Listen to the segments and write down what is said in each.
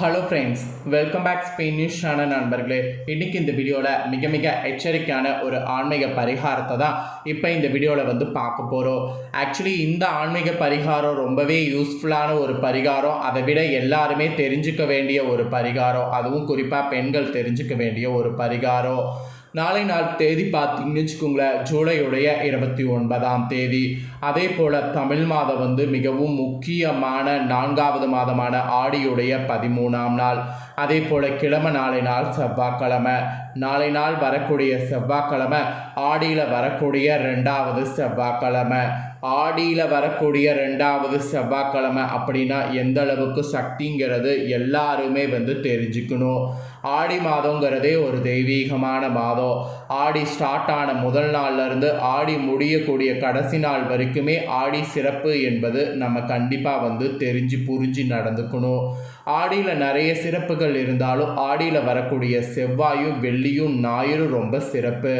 Hello friends welcome back Spain news channel நண்பர்களே. இன்றைக்கி இந்த வீடியோவில் மிக மிக எச்சரிக்கையான ஒரு ஆன்மீக பரிகாரத்தை தான் இப்போ இந்த வீடியோவில் வந்து பார்க்க போகிறோம் ஆக்சுவலி இந்த ஆன்மீக பரிகாரம் ரொம்பவே யூஸ்ஃபுல்லான ஒரு பரிகாரம். அதை விட எல்லாருமே தெரிஞ்சுக்க வேண்டிய ஒரு பரிகாரம். அதுவும் குறிப்பாக பெண்கள் தெரிஞ்சுக்க வேண்டிய ஒரு பரிகாரம். நாளை நாள் தேதி பார்த்தீங்கன்னு வச்சுக்கோங்களேன் ஜூலையுடைய இருபத்தி ஒன்பதாம் தேதி. அதே போல் தமிழ் மாதம் வந்து மிகவும் முக்கியமான நான்காவது மாதமான ஆடியுடைய பதிமூணாம் நாள். அதே போல் கிழமை நாளை நாள் செவ்வாய்க்கிழமை. நாளை நாள் வரக்கூடிய செவ்வாய்க்கிழமை ஆடியில் வரக்கூடிய ரெண்டாவது செவ்வாய்க்கிழமை. ஆடியில் வரக்கூடிய ரெண்டாவது செவ்வாய்க்கிழமை அப்படின்னா எந்த அளவுக்கு சக்திங்கிறது எல்லாருமே வந்து தெரிஞ்சுக்கணும். ஆடி மாதங்கிறதே ஒரு தெய்வீகமான மாதம். ஆடி ஸ்டார்ட் ஆன முதல் நாள்ல இருந்து ஆடி முடியக்கூடிய கடைசி நாள் வரைக்குமே ஆடி சிறப்பு என்பது நம்ம கண்டிப்பாக வந்து தெரிஞ்சு புரிஞ்சு நடந்துக்கணும். ஆடியில் நிறைய சிறப்புகள் இருந்தாலும் ஆடியில் வரக்கூடிய செவ்வாயும் வெள்ளியும் ஞாயிறும் ரொம்ப சிறப்பு.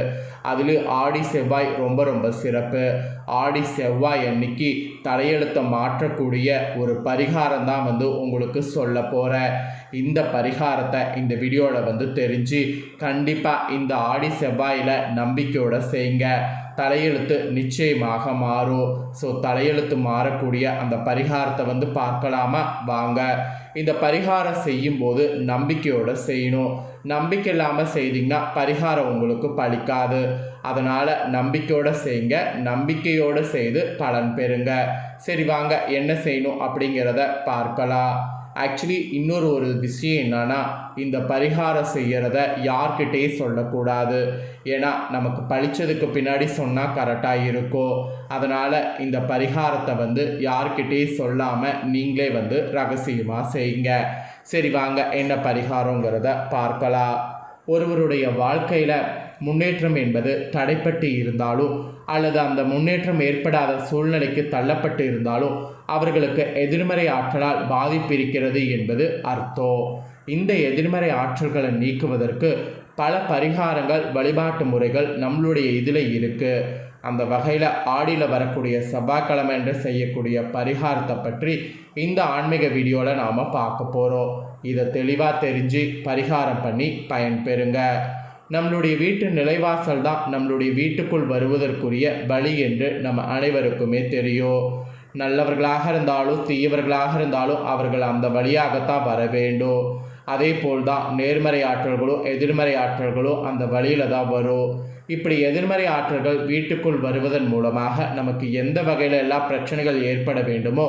அதில் ஆடி செவ்வாய் ரொம்ப ரொம்ப சிறப்பு. ஆடி செவ்வாய் அன்னைக்கு தலையெழுத்தை மாற்றக்கூடிய ஒரு பரிகாரம் தான் வந்து உங்களுக்கு சொல்ல போகிறேன் இந்த பரிகாரத்தை இந்த வீடியோவில் வந்து தெரிஞ்சு கண்டிப்பாக இந்த ஆடி செவ்வாயில் நம்பிக்கையோட செய்யுங்க தலையெழுத்து நிச்சயமாக மாறும். ஸோ தலையெழுத்து மாறக்கூடிய அந்த பரிகாரத்தை வந்து பார்க்கலாமா? வாங்க. இந்த பரிகாரம் செய்யும்போது நம்பிக்கையோடு செய்யணும். நம்பிக்கை இல்லாமல் செய்தீங்கன்னா பரிகாரம் உங்களுக்கு பலிக்காது. அதனால் நம்பிக்கையோடு செய்யுங்க நம்பிக்கையோடு செய்து பலன் பெறுங்க. சரி வாங்க என்ன செய்யணும் அப்படிங்கிறத பார்க்கலாம். ஆக்சுவலி இன்னொரு ஒரு விஷயம் என்னன்னா இந்த பரிகாரம் செய்கிறத யார்கிட்டே சொல்லக்கூடாது. ஏன்னா நமக்கு பழிச்சதுக்கு பின்னாடி சொன்னால் கரெக்டாக இருக்கும். அதனால் இந்த பரிகாரத்தை வந்து யார்கிட்டே சொல்லாமல் நீங்களே வந்து ரகசியமாக செய்யுங்க. சரி வாங்க என்ன பரிகாரங்கிறத பார்க்கலாம். ஒருவருடைய வாழ்க்கையில் முன்னேற்றம் என்பது தடைப்பட்டு இருந்தாலும் அல்லது அந்த முன்னேற்றம் ஏற்படாத சூழ்நிலைக்கு தள்ளப்பட்டு இருந்தாலும் அவர்களுக்கு எதிர்மறை ஆற்றலால் பாதிப்பு இருக்கிறது என்பது அர்த்தம். இந்த எதிர்மறை ஆற்றல்களை நீக்குவதற்கு பல பரிகாரங்கள் வழிபாட்டு முறைகள் நம்மளுடைய இதில் இருக்குது அந்த வகையில் ஆடியில் வரக்கூடிய செவ்வாய்க்கிழமை என்று செய்யக்கூடிய பரிகாரத்தை பற்றி இந்த ஆன்மீக வீடியோவில் நாம் பார்க்க போகிறோம் இதை தெளிவாக தெரிஞ்சு பரிகாரம் பண்ணி பயன்பெறுங்க. நம்மளுடைய வீட்டு நிலைவாசல் தான் நம்மளுடைய வீட்டுக்குள் வருவதற்குரிய வழி என்று நம்ம அனைவருக்குமே தெரியும். நல்லவர்களாக இருந்தாலும் தீயவர்களாக இருந்தாலும் அவர்கள் அந்த வழியாகத்தான் வர வேண்டும். அதே போல் தான் நேர்மறை ஆற்றல்களும் எதிர்மறை ஆற்றல்களும் அந்த வழியில் தான் வரும். இப்படி எதிர்மறை ஆற்றல்கள் வீட்டுக்குள் வருவதன் மூலமாக நமக்கு எந்த வகையில் எல்லாம் பிரச்சனைகள் ஏற்பட வேண்டுமோ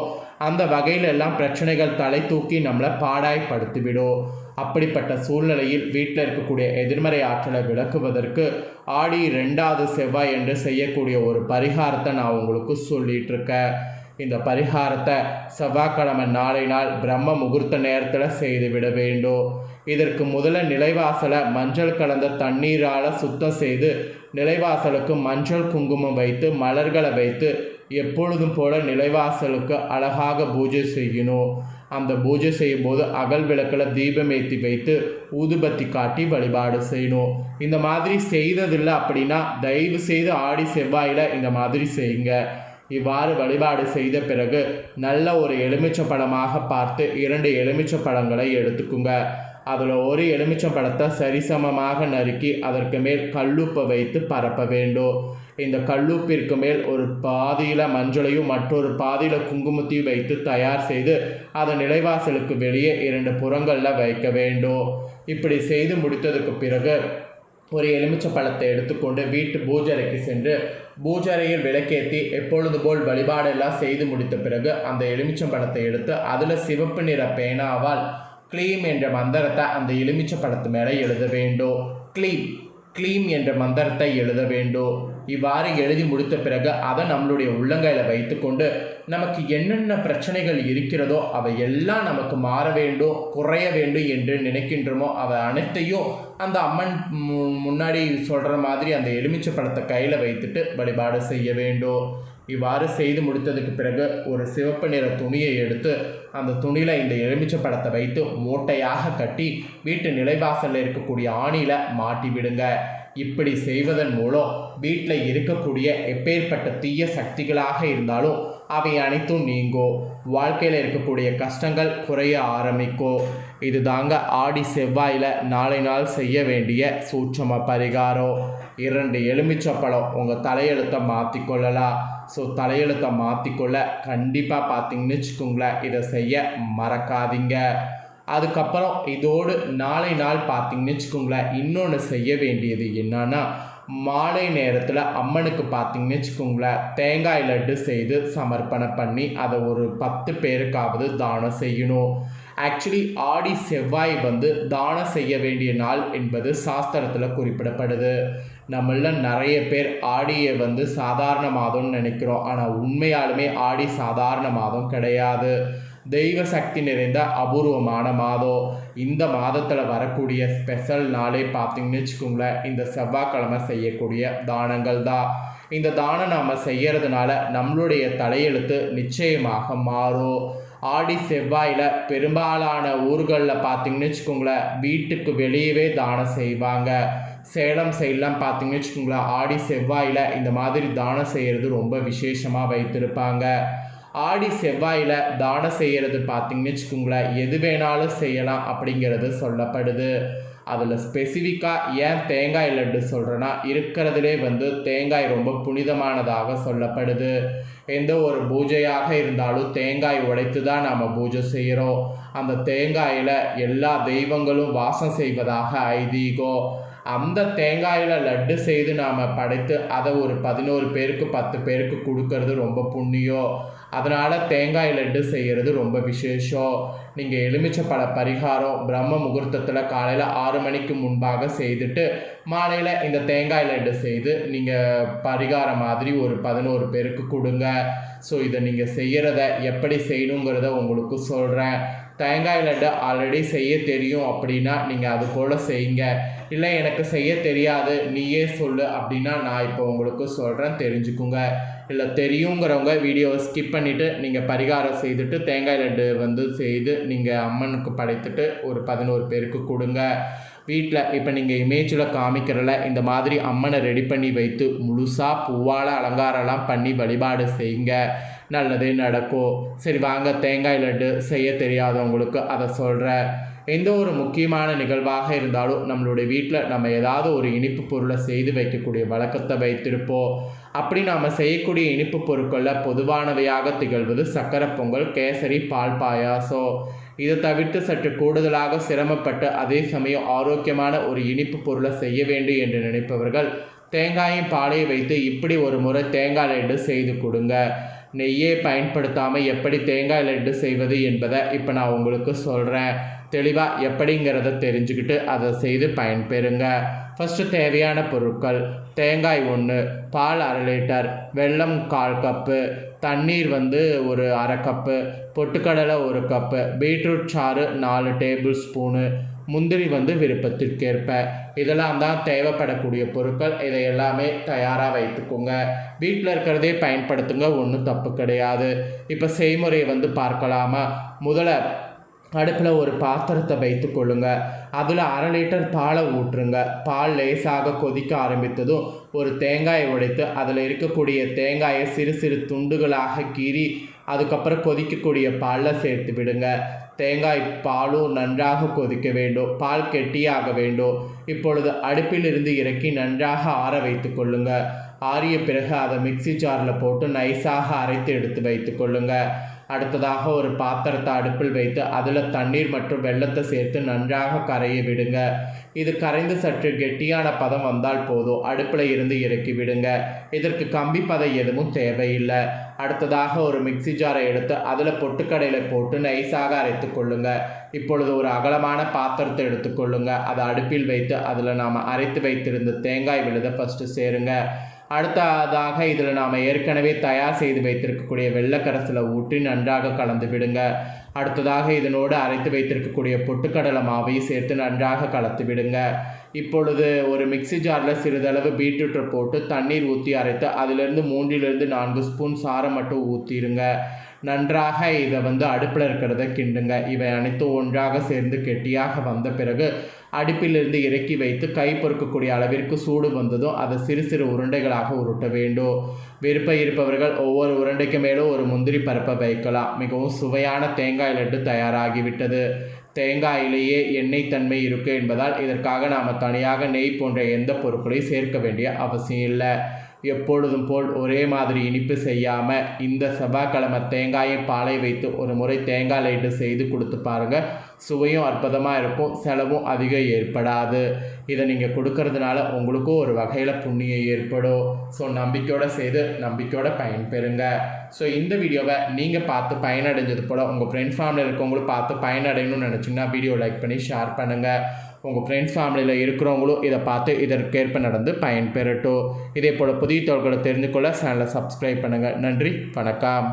அந்த வகையில் எல்லாம் பிரச்சனைகள் தலை தூக்கி நம்மளை பாடாய்ப்படுத்திவிடும். அப்படிப்பட்ட சூழ்நிலையில் வீட்டில் இருக்கக்கூடிய எதிர்மறை ஆற்றலை விளக்குவதற்கு ஆடி ரெண்டாவது செவ்வாய் என்று செய்யக்கூடிய ஒரு பரிகாரத்தை நான் உங்களுக்கு சொல்லிட்டு இருக்கேன் இந்த பரிகாரத்தை செவ்வாய்க்கிழமை நாளை நாள் பிரம்ம முகூர்த்த நேரத்தில் செய்துவிட வேண்டும். இதற்கு முதல்ல நிலைவாசலை மஞ்சள் கலந்த தண்ணீரால் சுத்தம் செய்து நிலைவாசலுக்கு மஞ்சள் குங்குமம் வைத்து மலர்களை வைத்து எப்பொழுதும் போல நிலைவாசலுக்கு அழகாக பூஜை செய்யணும். அந்த பூஜை செய்யும்போது அகல் விளக்கில் தீபம் ஏற்றி வைத்து ஊதுபத்தி காட்டி வழிபாடு செய்யணும். இந்த மாதிரி செய்ததில்லை அப்படின்னா தயவு செய்து ஆடி செவ்வாயில் இந்த மாதிரி செய்யுங்க. இவ்வாறு வழிபாடு செய்த பிறகு நல்ல ஒரு எலுமிச்சை பழமாக பார்த்து இரண்டு எலுமிச்சை பழங்களை எடுத்துக்குங்க. அதில் ஒரு எலுமிச்சம் பழத்தை சரிசமமாக நறுக்கி அதற்கு மேல் கல்லுப்பை வைத்து பரப்ப வேண்டும். இந்த கல்லுப்பிற்கு மேல் ஒரு பாதியில் மஞ்சளையும் மற்றொரு பாதியில் குங்குமத்தையும் வைத்து தயார் செய்து அதை நிலைவாசலுக்கு வெளியே இரண்டு புறங்களில் வைக்க வேண்டும். இப்படி செய்து முடித்ததுக்கு பிறகு ஒரு எலுமிச்சை பழத்தை எடுத்துக்கொண்டு வீட்டு பூஜரைக்கு சென்று பூஜரையில் விளக்கேற்றி எப்பொழுது போல் வழிபாடெல்லாம் செய்து முடித்த பிறகு அந்த எலுமிச்சம் பழத்தை எடுத்து அதில் சிவப்பு நிற பேனாவால் க்ளீம் என்ற மந்திரத்தை அந்த எலுமிச்சை பழத்து மேலே எழுத வேண்டும் க்ளீம் க்ளீம் என்ற மந்திரத்தை எழுத வேண்டும் இவ்வாறு எழுதி முடித்த பிறகு அதை நம்மளுடைய உள்ளங்கையில் வைத்துக்கொண்டு நமக்கு என்னென்ன பிரச்சனைகள் இருக்கிறதோ அவை எல்லாம் நமக்கு மாற வேண்டும் குறைய வேண்டும் என்று நினைக்கின்றோமோ அவை அனைத்தையும் அந்த அம்மன் முன்னாடி சொல்கிற மாதிரி அந்த எலுமிச்சை பழத்தை கையில் வைத்துட்டு வழிபாடு செய்ய வேண்டும் இவ்வாறு செய்து முடித்ததுக்கு பிறகு ஒரு சிவப்பு நிற துணியை எடுத்து அந்த துணியில் இந்த எலுமிச்சை பழத்தை வைத்து மூட்டையாக கட்டி வீட்டு நிலைவாசலில் இருக்கக்கூடிய ஆணியில் மாட்டி விடுங்க. இப்படி செய்வதன் மூலம் வீட்டில் இருக்கக்கூடிய எப்பேற்பட்ட தீய சக்திகளாக இருந்தாலும் அவை அனைத்தும் நீங்கும் வாழ்க்கையில் இருக்கக்கூடிய கஷ்டங்கள் குறைய ஆரம்பிக்கும் இது தாங்க ஆடி செவ்வாயில் நாளை நாள் செய்ய வேண்டிய சூட்சம பரிகாரம். இரண்டு எலுமிச்சப்பழம் உங்கள் தலையெழுத்தை மாற்றிக்கொள்ளலாம் ஸோ தலையெழுத்தை மாற்றிக்கொள்ள கண்டிப்பாக பார்த்தீங்கன்னு வச்சுக்கோங்களேன். இதை செய்ய மறக்காதீங்க. அதுக்கப்புறம் இதோடு நாளை நாள் பார்த்தீங்கன்னு வச்சுக்கோங்களேன். இன்னொன்று செய்ய வேண்டியது என்னன்னா மாலை நேரத்தில் அம்மனுக்கு பார்த்தீங்கன்னு வச்சுக்கோங்களேன். தேங்காய் லட்டு செய்து சமர்ப்பணம் பண்ணி அதை ஒரு பத்து பேருக்காவது தானம் செய்யணும். ஆக்சுவலி ஆடி செவ்வாய் வந்து தானம் செய்ய வேண்டிய நாள் என்பது சாஸ்திரத்தில் குறிப்பிடப்படுது. நம்மள நிறைய பேர் ஆடியை வந்து சாதாரண மாதம்னு நினைக்கிறோம். ஆனால் உண்மையாலுமே ஆடி சாதாரண மாதம் கிடையாது. தெய்வ சக்தி நிறைந்த அபூர்வமான மாதம். இந்த மாதத்தில் வரக்கூடிய ஸ்பெஷல் நாளே பார்த்தீங்கன்னு வச்சுக்கோங்களேன் இந்த செவ்வாய்க்கிழமை செய்யக்கூடிய தானங்கள் தான். இந்த தானம் நாம் செய்கிறதுனால நம்மளுடைய தலையெழுத்து நிச்சயமாக மாறும். ஆடி செவ்வாயில் பெரும்பாலான ஊர்களில் பார்த்தீங்கன்னு வச்சுக்கோங்களேன் வீட்டுக்கு வெளியவே தானம் செய்வாங்க. சேலம் சைட்லாம் பார்த்தீங்கன்னு வச்சுக்கோங்களேன் ஆடி செவ்வாயில் இந்த மாதிரி தானம் செய்கிறது ரொம்ப விசேஷமாக வைத்திருப்பாங்க. ஆடி செவ்வாயில் தானம் செய்கிறது பார்த்தீங்கன்னு வச்சுக்கோங்களேன் எது வேணாலும் செய்யலாம் அப்படிங்கிறது சொல்லப்படுது. அதில் ஸ்பெசிஃபிக்காக ஏன் தேங்காய் லட்டு சொல்கிறேன்னா இருக்கிறதுலே வந்து தேங்காய் ரொம்ப புனிதமானதாக சொல்லப்படுது. எந்த ஒரு பூஜையாக இருந்தாலும் தேங்காய் உடைத்து தான் நாம் பூஜை செய்கிறோம் அந்த தேங்காயில் எல்லா தெய்வங்களும் வாசம் செய்வதாக ஐதீகம். அந்த தேங்காயில் லட்டு செய்து நாம் படைத்து அதை ஒரு பதினோரு பேருக்கு பத்து பேருக்கு கொடுக்கறது ரொம்ப புண்ணியம் அதனால் தேங்காய் லட்டு செய்கிறது ரொம்ப விசேஷம் நீங்கள் எலுமிச்சப்பழ பரிகாரம் பிரம்ம முகூர்த்தத்தில் காலையில் ஆறு மணிக்கு முன்பாக செய்துட்டு மாலையில் இந்த தேங்காய் லட்டு செய்து நீங்கள் பரிகாரம் மாதிரி ஒரு பதினோரு பேருக்கு கொடுங்க. ஸோ இதை நீங்கள் செய்கிறத எப்படி செய்யணுங்கிறத உங்களுக்கு சொல்கிறேன் தேங்காய் லட்டு ஆல்ரெடி செய்ய தெரியும் அப்படின்னா நீங்கள் அது போல் செய்யுங்க. இல்லை எனக்கு செய்ய தெரியாது நீயே சொல்லு அப்படின்னா நான் இப்போ உங்களுக்கு சொல்கிறேன் தெரிஞ்சுக்குங்க. இல்லை தெரியுங்கிறவங்க வீடியோவை ஸ்கிப் பண்ணிவிட்டு நீங்கள் பரிகாரம் செய்துட்டு தேங்காய் லட்டு வந்து செய்து நீங்கள் அம்மனுக்கு படைத்துட்டு ஒரு பதினோரு பேருக்கு கொடுங்க. வீட்டில் இப்போ நீங்கள் இமேஜில் காமிக்கிறல இந்த மாதிரி அம்மனை ரெடி பண்ணி வைத்து முழுசாக பூவால் அலங்காரம்லாம் பண்ணி வழிபாடு செய்யுங்க. நல்லதே நடக்கும். சரி வாங்க தேங்காய் லட்டு செய்ய தெரியாதவங்களுக்கு அதை சொல்கிறேன் எந்த ஒரு முக்கியமான நிகழ்வாக இருந்தாலும் நம்மளுடைய வீட்டில் நம்ம ஏதாவது ஒரு இனிப்பு பொருளை செய்து வைக்கக்கூடிய வழக்கத்தை வைத்திருப்போம். அப்படி நாம் செய்யக்கூடிய இனிப்பு பொருட்களில் பொதுவானவையாக திகழ்வது சக்கரை பொங்கல் கேசரி பால் பாயாசம். இதை தவிர்த்து சற்று கூடுதலாக சிரமப்பட்டு அதே சமயம் ஆரோக்கியமான ஒரு இனிப்பு பொருளை செய்ய வேண்டும் என்று நினைப்பவர்கள் தேங்காயும் பாலையும் வைத்து இப்படி ஒரு முறை தேங்காய் லட்டு செய்து கொடுங்க. நெய்யே பயன்படுத்தாமல் எப்படி தேங்காய் லட்டு செய்வது என்பதை இப்போ நான் உங்களுக்கு சொல்கிறேன் தெளிவாக எப்படிங்கிறத தெரிஞ்சுக்கிட்டு அதை செய்து பயன்பெறுங்க. ஃபஸ்ட்டு தேவையான பொருட்கள் தேங்காய் ஒன்று பால் அரை லிட்டர் வெல்லம் கால் கப்பு தண்ணீர் வந்து ஒரு அரை கப்பு பொட்டுக்கடலை ஒரு கப்பு பீட்ரூட் சாறு நாலு டேபிள் ஸ்பூனு முந்திரி வந்து விருப்பத்திற்கேற்ப. இதெல்லாம் தான் தேவைப்படக்கூடிய பொருட்கள். இதை எல்லாமே தயாராக வைத்துக்கோங்க. வீட்டில் இருக்கிறதே பயன்படுத்துங்க. ஒன்றும் தப்பு கிடையாது. இப்போ செய்முறையை வந்து பார்க்கலாமா? முதல்ல அடுப்பில் ஒரு பாத்திரத்தை வைத்து கொள்ளுங்க. அதில் அரை லிட்டர் பாலை ஊற்றுங்க. பால் லேசாக கொதிக்க ஆரம்பித்ததும் ஒரு தேங்காயை உடைத்து அதில் இருக்கக்கூடிய தேங்காயை சிறு சிறு துண்டுகளாக கீறி அதுக்கப்புறம் கொதிக்கக்கூடிய பாலில் சேர்த்து விடுங்க. தேங்காய் பாலும் நன்றாக கொதிக்க வேண்டும். பால் கெட்டியாக வேண்டும். இப்பொழுது அடுப்பிலிருந்து இறக்கி நன்றாக ஆற வைத்து கொள்ளுங்க. ஆறிய பிறகு அதை மிக்ஸி ஜாரில் போட்டு நைஸாக அரைத்து எடுத்து வைத்து கொள்ளுங்க. அடுத்ததாக ஒரு பாத்திரத்தை அடுப்பில் வைத்து அதில் தண்ணீர் மற்றும் வெள்ளத்தை சேர்த்து நன்றாக கரைய விடுங்க. இது கரைந்து சற்று கெட்டியான பதம் வந்தால் போதும். அடுப்பில் இருந்து இறக்கி விடுங்க. இதற்கு கம்பி பதம் எதுவும் தேவையில்லை. அடுத்ததாக ஒரு மிக்ஸி ஜாரை எடுத்து அதில் பொட்டுக்கடையில் போட்டு நைஸாக அரைத்து கொள்ளுங்க. இப்பொழுது ஒரு அகலமான பாத்திரத்தை எடுத்துக்கொள்ளுங்க அதை அடுப்பில் வைத்து அதில் நாம் அரைத்து வைத்திருந்த தேங்காய் விழுதை ஃபஸ்ட்டு சேருங்க. அடுத்ததாக இதில் நாம் ஏற்கனவே தயார் செய்து வைத்திருக்கக்கூடிய வெள்ளைக்கரசில் ஊற்றி நன்றாக கலந்து விடுங்க. அடுத்ததாக இதனோடு அரைத்து வைத்திருக்கக்கூடிய பொட்டுக்கடலை மாவையும் சேர்த்து நன்றாக கலந்து விடுங்க. இப்பொழுது ஒரு மிக்சி ஜாரில் சிறிதளவு பீட்ரூட்டை போட்டு தண்ணீர் ஊற்றி அரைத்து அதிலிருந்து மூன்றிலிருந்து நான்கு ஸ்பூன் சாரம் மட்டும் ஊற்றிடுங்க நன்றாக இதை வந்து அடுப்பில் இருக்கிறத கிண்டுங்க. இவை அனைத்தும் ஒன்றாக சேர்ந்து கெட்டியாக வந்த பிறகு அடுப்பிலிருந்து இறக்கி வைத்து கை பொறுக்கக்கூடிய அளவிற்கு சூடு வந்ததும் அதை சிறு சிறு உருண்டைகளாக உருட்ட வேண்டும். விருப்பம் இருப்பவர்கள் ஒவ்வொரு உருண்டைக்கு மேலும் ஒரு முந்திரி பருப்பை வைக்கலாம். மிகவும் சுவையான தேங்காய் லட்டு தயாராகிவிட்டது. தேங்காயிலேயே எண்ணெய் தன்மை இருக்கு என்பதால் இதற்காக நாம் தனியாக நெய் போன்ற எந்த பொருட்களையும் சேர்க்க வேண்டிய அவசியம் இல்லை. எப்பொழுதும் போல் ஒரே மாதிரி இனிப்பு செய்யாமல் இந்த செவ்வாய்க்கிழமை தேங்காயை பாலை வைத்து ஒரு முறை தேங்காய் லைட்டு செய்து கொடுத்து பாருங்கள் சுவையும் அற்புதமாக இருக்கும். செலவும் அதிகம் ஏற்படாது. இதை நீங்கள் கொடுக்கறதுனால உங்களுக்கும் ஒரு வகையில் புண்ணியம் ஏற்படும். ஸோ நம்பிக்கையோடு செய்து நம்பிக்கையோட பயன்பெறுங்க. ஸோ இந்த வீடியோவை நீங்கள் பார்த்து பயனடைஞ்சது போல் உங்கள் ஃப்ரெண்ட்ஸ் ஃபேமிலியில் இருக்கவங்களும் பார்த்து பயனடையணும்னு நினச்சிங்கன்னா வீடியோ லைக் பண்ணி ஷேர் பண்ணுங்கள் உங்கள் ஃப்ரெண்ட்ஸ் ஃபேமிலியில் இருக்கிறவங்களும் இதை பார்த்து இதற்கேற்ப நடந்து பயன்பெறட்டும். இதே போல் புதிய தோள்களை தெரிந்து கொள்ள சேனலை சப்ஸ்கிரைப் பண்ணுங்கள் நன்றி வணக்கம்.